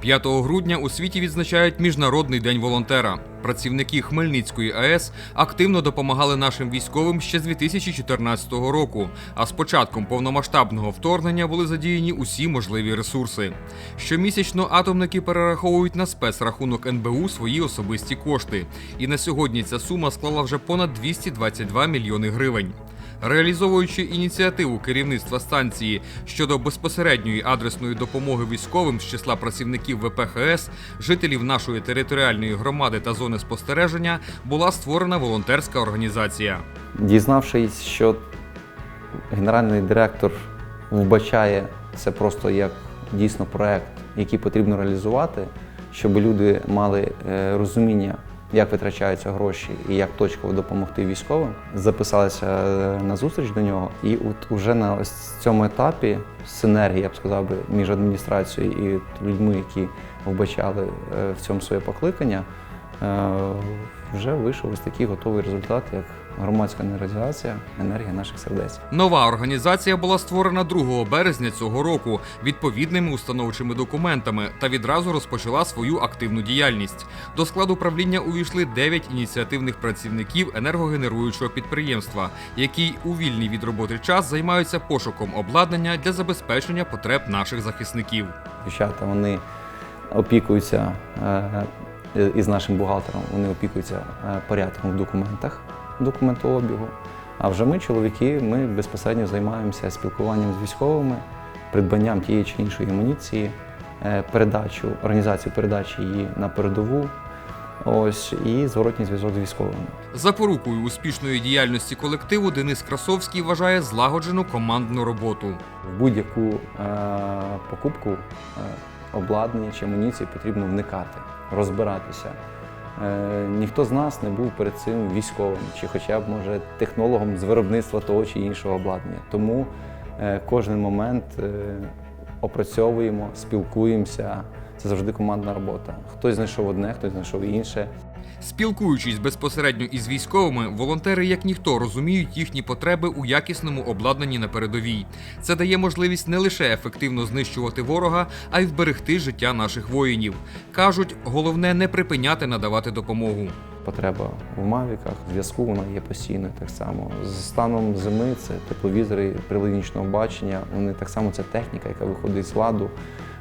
5 грудня у світі відзначають Міжнародний день волонтера. Працівники Хмельницької АЕС активно допомагали нашим військовим ще з 2014 року. А з початком повномасштабного вторгнення були задіяні усі можливі ресурси. Щомісячно атомники перераховують на спецрахунок НБУ свої особисті кошти. І на сьогодні ця сума склала вже понад 222 мільйони гривень. Реалізовуючи ініціативу керівництва станції щодо безпосередньої адресної допомоги військовим з числа працівників ВПХС, жителів нашої територіальної громади та зони спостереження, була створена волонтерська організація. Дізнавшись, що генеральний директор вбачає це просто як дійсно проект, який потрібно реалізувати, щоб люди мали е, розуміння, як витрачаються гроші і як точково допомогти військовим, записалися е, на зустріч до нього. І от уже на ось цьому етапі синергія, я б сказав би, між адміністрацією і людьми, які вбачали е, в цьому своє покликання, е, вже вийшов ось такий готовий результат, як громадська організація енергія наших сердець. Нова організація була створена 2 березня цього року відповідними установчими документами та відразу розпочала свою активну діяльність. До складу правління увійшли 9 ініціативних працівників енергогенеруючого підприємства, які у вільний від роботи час займаються пошуком обладнання для забезпечення потреб наших захисників. Дівчата вони опікуються е, із нашим бухгалтером, вони опікуються е, порядком в документах, документообігу. А вже ми, чоловіки, ми безпосередньо займаємося спілкуванням з військовими, придбанням тієї чи іншої амуніції, е, передачу, організацію передачі її на передову. Ось і зворотній зв'язок з військовими. Запорукою успішної діяльності колективу Денис Красовський вважає злагоджену командну роботу. В будь-яку е, покупку е, обладнання чи амуніції потрібно вникати, розбиратися. Е, ніхто з нас не був перед цим військовим, чи хоча б може технологом з виробництва того чи іншого обладнання. Тому е, кожен момент е, опрацьовуємо, спілкуємося. Це завжди командна робота. Хтось знайшов одне, хтось знайшов інше. Спілкуючись безпосередньо із військовими, волонтери як ніхто розуміють їхні потреби у якісному обладнанні на передовій. Це дає можливість не лише ефективно знищувати ворога, а й вберегти життя наших воїнів. кажуть, головне не припиняти надавати допомогу. Потреба в мавіках, зв'язку вона є постійною так само. З станом зими це тепловізори, прилади бачення. Вони так само це техніка, яка виходить з ладу.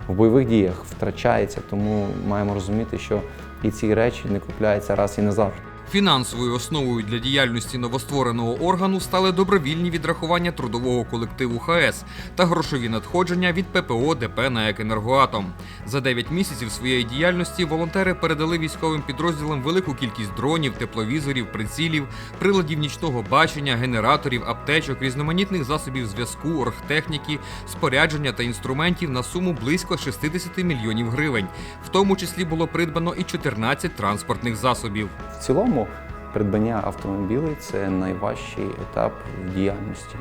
В бойових діях втрачається, тому маємо розуміти, що і ці речі не купляються раз і назавжди. Фінансовою основою для діяльності новоствореного органу стали добровільні відрахування трудового колективу ХАЕС та грошові надходження від ППО ДП «НАЕК Енергоатом». За 9 місяців своєї діяльності волонтери передали військовим підрозділам велику кількість дронів, тепловізорів, прицілів, приладів нічного бачення, генераторів, аптечок, різноманітних засобів зв'язку, оргтехніки, спорядження та інструментів на суму близько 60 мільйонів гривень. В тому числі було придбано і 14 транспортних засобів. В цілому, придбання автомобілів це найважчий етап в діяльності,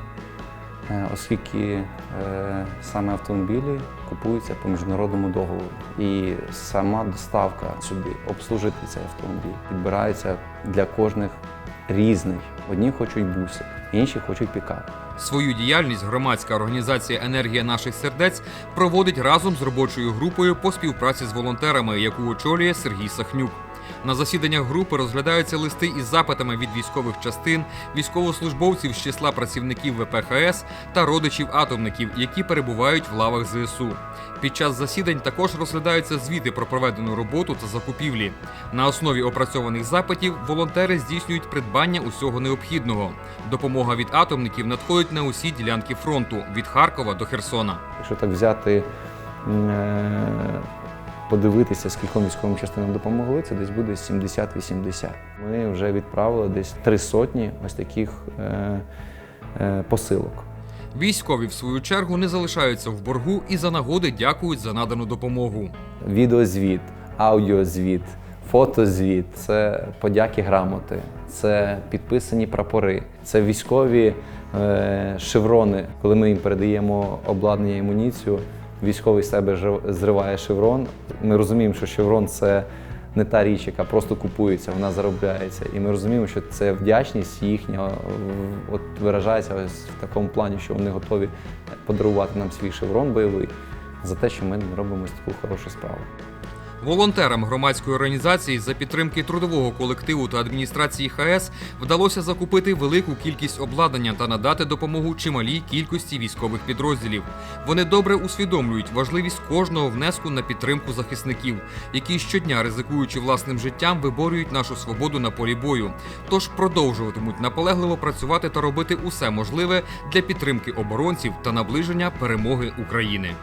Е, оскільки е, саме автомобілі купуються по міжнародному договору. І сама доставка сюди, обслужити цей автомобіль, підбирається для кожних різних. Одні хочуть бусик, інші хочуть пікап. Свою діяльність громадська організація Енергія наших сердець проводить разом з робочою групою по співпраці з волонтерами, яку очолює Сергій Сахнюк. На засіданнях групи розглядаються листи із запитами від військових частин, військовослужбовців з числа працівників ВПХС та родичів атомників, які перебувають в лавах ЗСУ. Під час засідань також розглядаються звіти про проведену роботу та закупівлі. На основі опрацьованих запитів волонтери здійснюють придбання усього необхідного. Допомога від атомників надходить на усі ділянки фронту від Харкова до Херсона. Якщо так взяти, е, подивитися, скільком військовим частинам допомогли, це десь буде 70-80. Ми вже відправили десь три сотні ось таких е, е, посилок. Військові, в свою чергу, не залишаються в боргу і за нагоди дякують за надану допомогу. Відеозвіт, аудіозвіт, фотозвіт це подяки грамоти, це підписані прапори, це військові е, шеврони. Коли ми їм передаємо обладнання і амуніцію, військовий себе зриває шеврон. Ми розуміємо, що шеврон це не та річ, яка просто купується, вона заробляється. І ми розуміємо, що це вдячність їхня от виражається ось в такому плані, що вони готові подарувати нам свій шеврон бойовий за те, що ми робимо таку хорошу справу. Волонтерам громадської організації за підтримки трудового колективу та адміністрації ХС вдалося закупити велику кількість обладнання та надати допомогу чималій кількості військових підрозділів. Вони добре усвідомлюють важливість кожного внеску на підтримку захисників, які щодня, ризикуючи власним життям, виборюють нашу свободу на полі бою. Тож продовжуватимуть наполегливо працювати та робити усе можливе для підтримки оборонців та наближення перемоги України.